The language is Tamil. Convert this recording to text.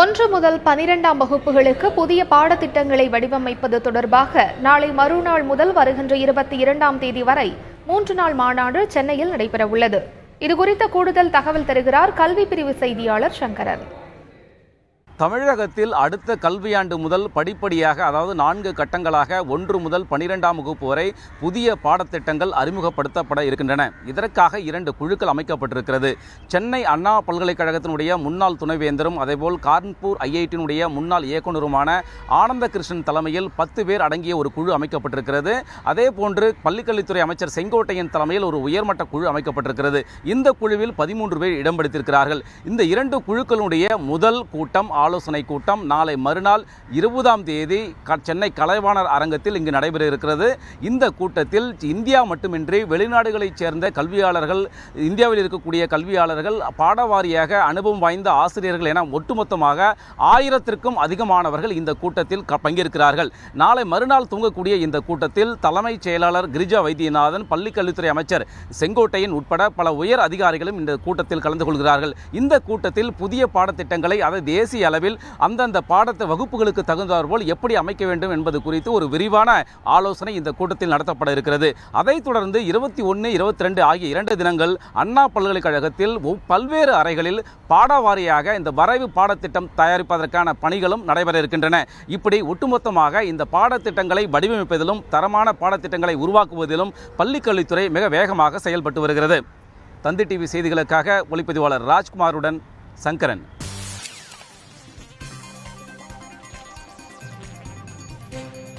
ஒன்று முதல் பனிரெண்டாம் வகுப்புகளுக்கு புதிய பாடத்திட்டங்களை வடிவமைப்பது தொடர்பாக நாளை மறுநாள் முதல் வருகின்ற இருபத்தி இரண்டாம் தேதி வரை மூன்று நாள் மாநாடு சென்னையில் நடைபெறவுள்ளது. இதுகுறித்த கூடுதல் தகவல் தருகிறார் கல்வி பிரிவு செய்தியாளர் சங்கரன். தமிழகத்தில் அடுத்த கல்வியாண்டு முதல் படிப்படியாக அதாவது நான்கு கட்டங்களாக ஒன்று முதல் பனிரெண்டாம் வகுப்பு வரை புதிய பாடத்திட்டங்கள் அறிமுகப்படுத்தப்பட இருக்கின்றன. இதற்காக இரண்டு குழுக்கள் அமைக்கப்பட்டிருக்கிறது. சென்னை அண்ணா பல்கலைக்கழகத்தினுடைய முன்னாள் துணைவேந்தரும் அதேபோல் கான்பூர் ஐஐடியினுடைய முன்னாள் இயக்குநருமான ஆனந்த கிருஷ்ணன் தலைமையில் பத்து பேர் அடங்கிய ஒரு குழு அமைக்கப்பட்டிருக்கிறது. அதே போன்று பள்ளிக்கல்வித்துறை அமைச்சர் செங்கோட்டையன் தலைமையில் ஒரு உயர்மட்ட குழு அமைக்கப்பட்டிருக்கிறது. இந்த குழுவில் பதிமூன்று பேர் இடம்பிடித்திருக்கிறார்கள் இந்த இரண்டு குழுக்களுடைய முதல் கூட்டம் ஆலோசனை கூட்டம் நாளை மறுநாள் இருபதாம் தேதி சென்னை கலைவாணர் அரங்கத்தில் இங்கு நடைபெற இருக்கிறது. இந்த கூட்டத்தில் இந்தியா மட்டுமின்றி வெளிநாடுகளைச் சேர்ந்த கல்வியாளர்கள் இந்தியாவில் இருக்கக்கூடிய கல்வியாளர்கள் பாடவாரியாக அனுபவம் வாய்ந்த ஆசிரியர்கள் என ஒட்டுமொத்தமாக ஆயிரத்திற்கும் அதிகமானவர்கள் இந்த கூட்டத்தில் பங்கேற்கிறார்கள். நாளை மறுநாள் தூங்கக்கூடிய இந்த கூட்டத்தில் தலைமைச் செயலாளர் கிரிஜா வைத்தியநாதன் பள்ளிக்கல்வித்துறை அமைச்சர் செங்கோட்டையன் உட்பட பல உயர் அதிகாரிகளும் இந்த கூட்டத்தில் கலந்து கொள்கிறார்கள். இந்த கூட்டத்தில் புதிய பாடத்திட்டங்களை அதை தேசிய அளவில் அந்தந்த பாடத்த வகுப்புகளுக்கு தகுந்தாற்போல் எப்படி அமைக்க வேண்டும் என்பது குறித்து ஒரு விரிவான ஆலோசனை இந்த கூட்டத்தில் நடத்தப்பட இருக்கிறது. அதைத் தொடர்ந்து இருபத்தி ஒன்று இருபத்தி ரெண்டு ஆகிய இரண்டு தினங்கள் அண்ணா பல்கலைக்கழகத்தில் பல்வேறு அறைகளில் பாடவாரியாக இந்த வரைவு பாடத்திட்டம் தயாரிப்பதற்கான பணிகளும் நடைபெற இருக்கின்றன. இப்படி ஒட்டுமொத்தமாக இந்த பாடத்திட்டங்களை வடிவமைப்பதிலும் தரமான பாடத்திட்டங்களை உருவாக்குவதிலும் பள்ளிக்கல்வித்துறை மிக வேகமாக செயல்பட்டு வருகிறது. தந்தி டிவி செய்திகளுக்காக ஒளிப்பதிவாளர் ராஜ்குமாருடன் சங்கரன். Thank you.